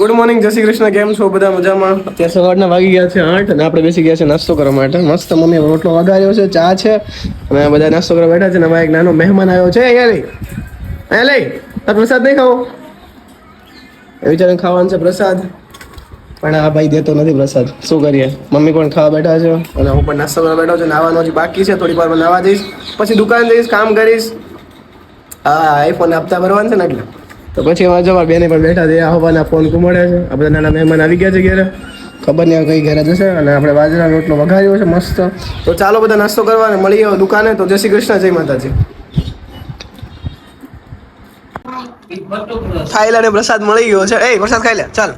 Good morning જય શ્રી કૃષ્ણ, કેમ છો બધા મજામાં? અત્યારે સવારના વાગી ગયા છે આઠ અને આપણે બેસી ગયા છે નાસ્તો કરવા માટે. મસ્ત મમ્મી રોટલો વગાડ્યો છે, ચા છે. અને બધા નાસ્તો કરવા બેઠા છે અને અમારા એક નાનો મહેમાન આવ્યો છે, અહીંયા લઈ. અહીંયા લઈ. તાર પ્રસાદ નહીં ખાવો? એ વિચારે ખાવાનું છે પ્રસાદ. પણ આ ભાઈ દેતો નથી પ્રસાદ. શું કરીએ? મમ્મી પણ ખાવા બેઠા છે અને હું પણ નાસ્તો કરવા બેઠો છું. નાવાનો હજી બાકી છે. થોડી વારમાં નાવા જઈશ. પછી દુકાન જઈશ, કામ કરીશ. હા આઈફોન આપતા ભરવાનું છે ને એટલે. તો પછી એમાં જવા બેને પણ બેઠા છે આવવાના ફોન કુમળે છે. આ બધા નાના મહેમાન આવી ગયા છે ઘેરે. ખબર નહીં કઈ ઘરે જશે. અને આપણે બાજરાનો રોટલો વઘાર્યો છે મસ્ત. તો ચાલો બધા નાસ્તો કરવા અને મળીએ દુકાને. તો જય શ્રી કૃષ્ણ, જય માતાજી. ખાઈ લે પ્રસાદ મળી ગયો છે. એ, પ્રસાદ ખાઈ લે, ચાલ.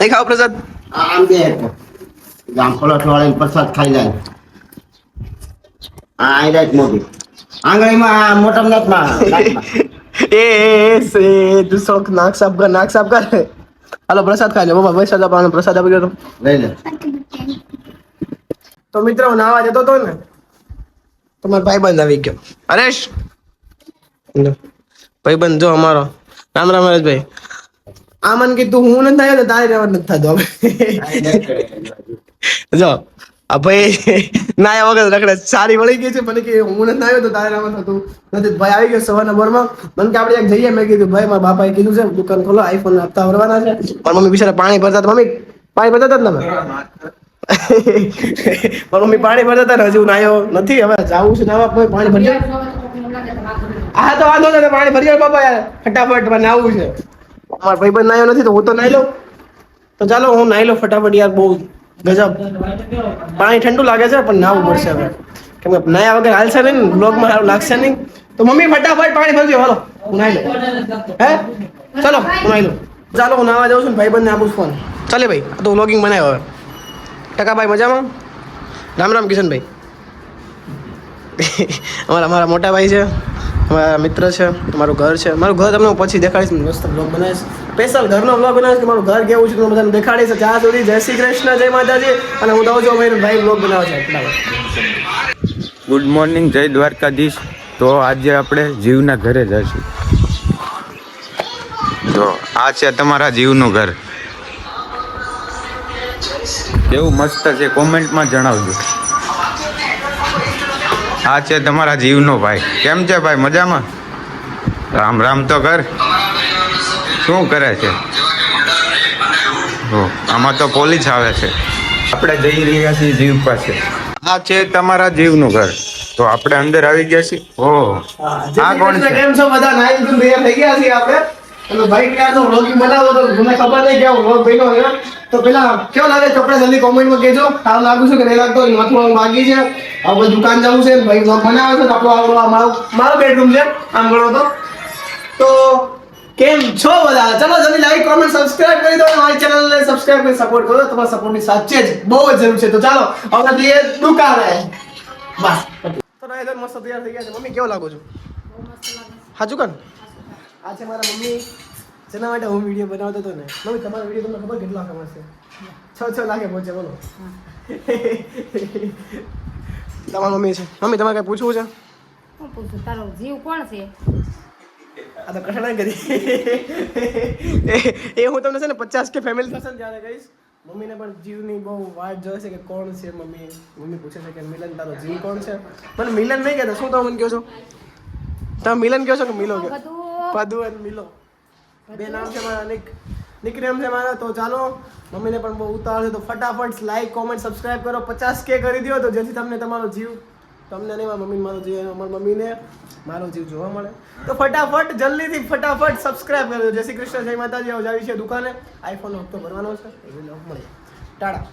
નહીં ખાવ પ્રસાદ. આમ બે જામફળ અઠવાડિયે પ્રસાદ ખાઈ લે. આ આઈ રાઈટ મોટી આંગળીમાં મોટમ નાકમાં. એ એ સે તું નાક સાફ કર નાક સાફ કર. હાલો પ્રસાદ ખાઈ લે. બાબા પ્રસાદ આપવાનો પ્રસાદ આપી દેતો લઈ લે. તો મિત્રો હું નાવા જતો હતો ને તમારો મારો ભાઈબંધ આવી ગયો. હરેશ! ભાઈબંધ જો અમારો. રામ રામ હરેશભાઈ. આ મન કીધું હું નથી આવ્યો તો તારે રહેવા નથી થતો. હવે જો. આ ભાઈ નાયા વગર રખડે. સારી વળી ગઈ છે મને કે હું નથી આવ્યો તો તારે રહેવા થતું નથી. ભાઈ આવી ગયો સવારના બોરમાં. મને કે આપણે એક જઈએ. મેં કીધું, ભાઈ, મારા બાપાએ કીધું છે, દુકાન ખોલો આઈફોન આપતા ભરવાના છે. પણ મમ્મી બિચારા પાણી ભરતા મમ્મી, પાણી ભરતા હતા તમે? પણ મમ્મી પાણી ભરતા હતા ને હજુ નાયો નથી, હવે જાવું છે નાવા પાણી ભરજો હા, તો વાંધો નથી પાણી ભરી બાપા ફટાફટ મને આવું છે. મારા ભાઈબંધ નાયો નથી, તો હું તો નાઈ લઉં. તો ચાલો, હું નાઈ લઉં ફટાફટ યાર, બહુ ગજબ. પાણી ઠંડુ લાગે છે, પણ નાવું પડશે હવે. કેમ કે નાયા વગર હાલશે નહીં બ્લોગમાં સારું લાગશે નહીં. તો મમ્મી, ફટાફટ પાણી ભરજો, હાલો. હું નાઈ લઉં. હે? ચાલો, હું નાઈ લઉં. ચાલો, હું નાવા જાઉં છું ને, ભાઈબંધને આપું ફોન ચાલે ભાઈ, આ તો વ્લોગિંગ બનાવ્યો હવે. ટકાભાઈ મજામાં? રામ રામ, કિશનભાઈ. અમારા અમારા મોટા ભાઈ છે, અમારા મિત્ર છે, અમારું ઘર છે. મારું ઘર તમને હું પછી દેખાડીશ, મસ્ત બ્લોગ બનાવીશ. સ્પેશિયલ ઘરનો બ્લોગ બનાવીશ કે મારું ઘર કેવું છે તમને બધાને દેખાડીશ. ત્યાં સુધી જય શ્રી કૃષ્ણ, જય માતાજી. અને હું દઉં છું ભાઈ ભાઈ બ્લોગ બનાવે છે. ગુડ મોર્નિંગ જય દ્વારકાધીશ. તો આજે આપણે જીવના ઘરે જઈશું. તો આ છે તમારા જીવનું ઘર. કેવું મસ્ત છે, કોમેન્ટમાં જણાવજો. આ છે તમારા જીવનો ભાઈ. કેમ છે ભાઈ, મજામાં? રામ રામ તો કર શું કરે છે? આમાં તો પોલીસ આવે છે. આપણે જઈ રહ્યા છીએ જીવ પાસે. આ છે તમારા જીવનું ઘર. તો આપણે અંદર આવી ગયા છીએ? ઓહ આ કોણ છે? કેમ છો? બધા નાઈ ધોઈને તૈયાર થઈ ગયા છીએ આપણે. એટલે ભાઈ ક્યારનો વ્લોગિંગ બનાવો તો મને ખબર નહીં કે વ્લોગ બન્યો છે. તો પેલા કેવો લાગે આપણે જલ્દી કોમેન્ટમાં કહેજો. સારું લાગુ છે કે નહીં લાગતો? માથું બાકી છે. આપણે દુકાન જવું છે. ભાઈ વ્લોગ બનાવે છે. તો આપણો આવડો આ મારો મારો બેડરૂમ છે. આમ ગણો તો. તો કેમ છો બધા? ચલો જલ્દી લાઈક કોમેન્ટ સબસ્ક્રાઇબ કરી દો મારી ચેનલને સબસ્ક્રાઇબ કરી સપોર્ટ કરો. તમારા સપોર્ટની સાચે જ બહુ જ જરૂર છે. તો ચાલો, હવે જઈએ દુકાને. બસ. તો ના ઇધર મસ્ત તૈયાર થઈ ગયા છે. મમ્મી, કેવો લાગો છો? હાજુ કન આ છે મારા મમ્મી. જેના માટે હું વીડિયો બનાવતો હતો ને. મમ્મી, તમારો વીડિયો તમને ખબર કેટલા કમાશે છ છ લાખે પહોંચે બોલો. તમારી મમ્મી છે. મમ્મી, તમારે કઈ પૂછવું છે? તારો જીવ કોણ છે? આ તો કઠણાઈ કરી. એ હું તમને છે ને પચાસ કે ફેમિલી થશે ને ત્યારે કહીશ મમ્મીને પણ જીવની બહુ વાત જોવે છે કે કોણ છે મમ્મી? મમ્મી પૂછે છે કે મિલન તારો જીવ કોણ છે? મને મિલન નહીં કહેતા. શું તમે મને કહો છો? તમે મિલન કહો છો કે મિલો કહો? પદુ અને મિલો. બે નામ છે મારા નિક નિકનેમ છે મારા. તો ચાલો મમ્મીને પણ બહુ ઉતાવળ છે. તો ફટાફટ લાઈક કોમેન્ટ સબસ્ક્રાઇબ કરો. પચાસ કે કરી દો તો જેથી તમને તમારો જીવ તમને નહીં, મારા મમ્મીને મારો જીવ મારા મમ્મીને મારો જીવ જોવા મળે. તો ફટાફટ, જલ્દીથી ફટાફટ સબસ્ક્રાઇબ કરજો. જય શ્રી કૃષ્ણ, જય માતાજી. હવે જાવી છે દુકાને. આઈફોન હપ્તો ભરવાનો છે. એવી લોક મળે. ટાટા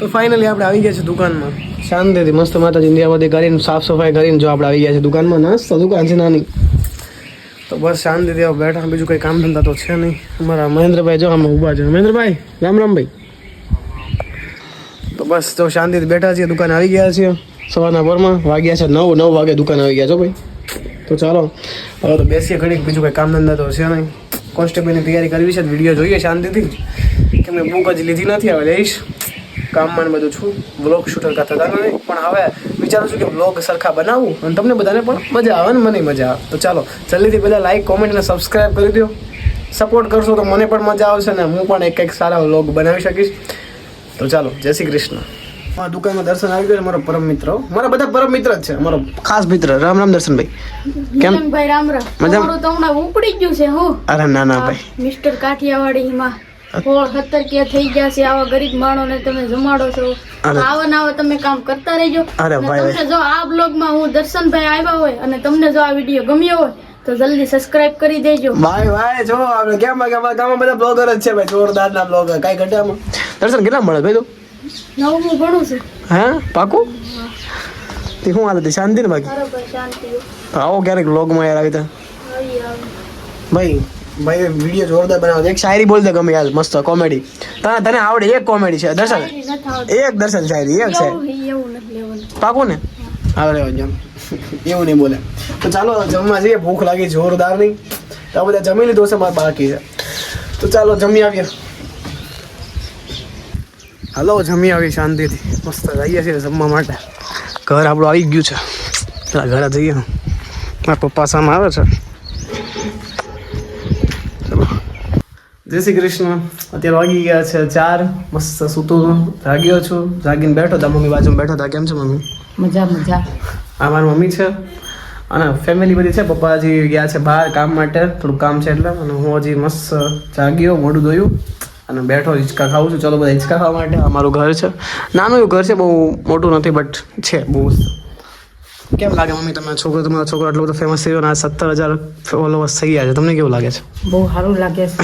તો ફાઇનલી આપણે આવી ગયા છે દુકાનમાં. શાંતિથી મસ્ત માતાજી ઇન્ડિયા બધી કરીને સાફ સફાઈ કરીને જો આપણે આવી ગયા છે દુકાનમાં. નાસ્તો દુકાન છે નાની. તો બસ શાંતિથી હવે બેઠા. બીજું કંઈ કામ ધંધા તો છે નહીં. અમારા મહેન્દ્રભાઈ જો આમાં ઊભા છે. મહેન્દ્રભાઈ, રામ રામભાઈ તો બસ જો શાંતિથી બેઠા છીએ. દુકાન આવી ગયા છીએ. સવારના પોરમાં વાગ્યા છે નવ. નવ વાગે દુકાન આવી ગયા છો ભાઈ. તો ચાલો. હવે તો બેસીએ ઘડીક. બીજું કંઈ કામ ધંધા તો છે નહીં. કોન્સ્ટેબલની તૈયારી કરવી છે. વીડિયો જોઈએ શાંતિથી. કેમ કે બુક જ લીધી નથી. હવે લઈશ. કામમાં ને બધું છું. વ્લોગ શૂટર કરતા હતા. નહીં પણ હવે વિચારું છું કે વ્લોગ સરખા બનાવું અને તમને બધાને પણ મજા આવે ને મને મજા આવે. તો ચાલો જલ્દીથી પહેલાં લાઈક કોમેન્ટ અને સબસ્ક્રાઈબ કરી દો. સપોર્ટ કરશો તો મને પણ મજા આવશે ને હું પણ એક એક સારા વ્લોગ બનાવી શકીશ. તો ચાલો જય શ્રી કૃષ્ણ. મારા દુકાનમાં દર્શન આવી ગયો મારો પરમ મિત્ર મારા બધા પરમ મિત્ર જ છે મારો ખાસ મિત્ર. રામ રામ દર્શનભાઈ. કેમ? ભાઈ રામ રામ. મજા તો હમણાં ઉપડી ગયું છે હું. અરે ના ના ભાઈ. મિસ્ટર કાઠિયાવાડીમાં. સોળ ખતર કે થઈ ગયા છે આવા ગરીબ માણસોને તમે જમાડો છો. આવા ને આવા તમે કામ કરતા રહેજો. તમને જો આ બ્લોગમાં હું દર્શનભાઈ આવ્યા હોય અને તમને જો આ વીડિયો ગમ્યો હોય તો જલ્દી સબસ્ક્રાઇબ કરી દેજો. ભાઈ ભાઈ જો આપણે કેમ અમારા ગામમાં બધા બ્લોગર જ છે ભાઈ જોરદાર ના બ્લોગર કઈ ઘટામાં દર્શન કેટલા મળે ભાઈ તો? નવમું હું ભણું છું. હે? પાકું? તે હું હાલત? શાંતિ ને બાકી? આવો ક્યારેક બ્લોગમાં યાર આવી તો આવી આવી. ભાઈ ભાઈ વીડિયો જોરદાર બનાવે એક શાયરી બોલ દે ગમે યાર મસ્ત કોમેડી તને તને આવડે એક કોમેડી છે? દર્શન. એક દર્શન શાયરી એક છે. પાકું ને? આવે જેમ એવું નહીં બોલે. તો ચાલો જમવા જઈએ. ભૂખ લાગી જોરદાર નહીં. તો બધા જમી લીધું છે મારે બાકી છે. તો ચાલો જમી આવીએ. હાલો જમી આવી શાંતિથી. મસ્ત જઈએ છીએ જમવા માટે. ઘર આપણું આવી ગયું છે. પેલા ઘરે જઈએ. મારા પપ્પા સામે આવે છે. જય શ્રી કૃષ્ણ. અત્યારે વાગી ગયા છે ચાર. મસ્ત સૂતો જાગ્યો છું. જાગીને બેઠો. હતા મમ્મી બાજુમાં બેઠો. હતા કેમ છે મમ્મી? મજા મજા. આ મારી મમ્મી છે. અને ફેમિલી બધી છે. પપ્પા હજી ગયા છે બહાર કામ માટે. થોડું કામ છે એટલે. અને હું હજી મસ્ત જાગ્યો મોઢું ધોયું. અને બેઠો હિંચકા ખાઉં છું. ચલો બધા હિંચકા ખાવા માટે. અમારું ઘર છે. નાનું એવું ઘર છે. બહુ મોટું નથી બટ છે. બહુ કેમ લાગે મમ્મી તમે છોકરો તમારો છોકરો આટલો બધો ફેમસ થયો અને સત્તર હજાર ફોલોવર્સ થઈ ગયા છે? તમને કેવું લાગે છે? બહુ સારું લાગે છે.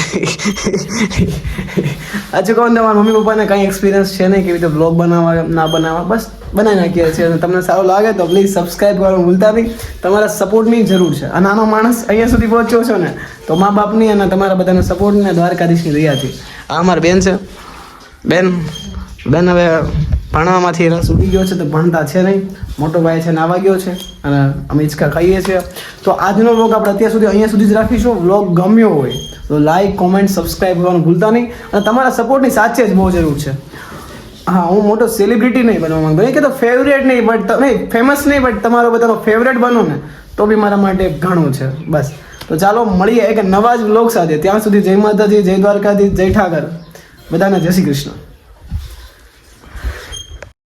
હજુ કહું ને તમારા મમ્મી પપ્પાને કંઈ એક્સપિરિયન્સ છે નહીં કેવી રીતે બ્લોગ બનાવવા ના બનાવવા? બસ બનાવી નાખીએ છીએ. અને તમને સારું લાગે તો પ્લીઝ સબસ્ક્રાઈબ કરવાનું ભૂલતા નહીં. તમારા સપોર્ટની જરૂર છે. આ નાનો માણસ અહીંયા સુધી પહોંચ્યો છો ને તો મા બાપની અને તમારા બધાના સપોર્ટની અને દ્વારકાધીશની દયાથી. આ અમારી બેન છે. બેન બેન હવે ભણવામાંથી રસ ઉડી ગયો છે તો ભણતા છે નહીં. મોટો ભાઈ છે નાવા ગયો છે અને અમે હિંચકા ખાઈએ છીએ. તો આજનો વ્લોગ આપણે અત્યાર સુધી અહીંયા સુધી જ રાખીશું. વ્લોગ ગમ્યો હોય તો લાઈક કોમેન્ટ સબસ્ક્રાઈબ કરવાનું ભૂલતા નહીં. અને તમારા સપોર્ટની સાચે જ બહુ જરૂર છે. હા, હું મોટો સેલિબ્રિટી નહીં બનવા માંગતો. નહીં કે તો ફેવરેટ નહીં બટ નહીં ફેમસ નહીં બટ તમારો બધાનો ફેવરેટ બનો ને, તો બી મારા માટે ઘણું છે. બસ. તો ચાલો, મળીએ એક નવા જ બ્લોગ સાથે. ત્યાં સુધી જય માતાજી, જય દ્વારકાજી જય ઠાકર. બધાને જય શ્રી કૃષ્ણ.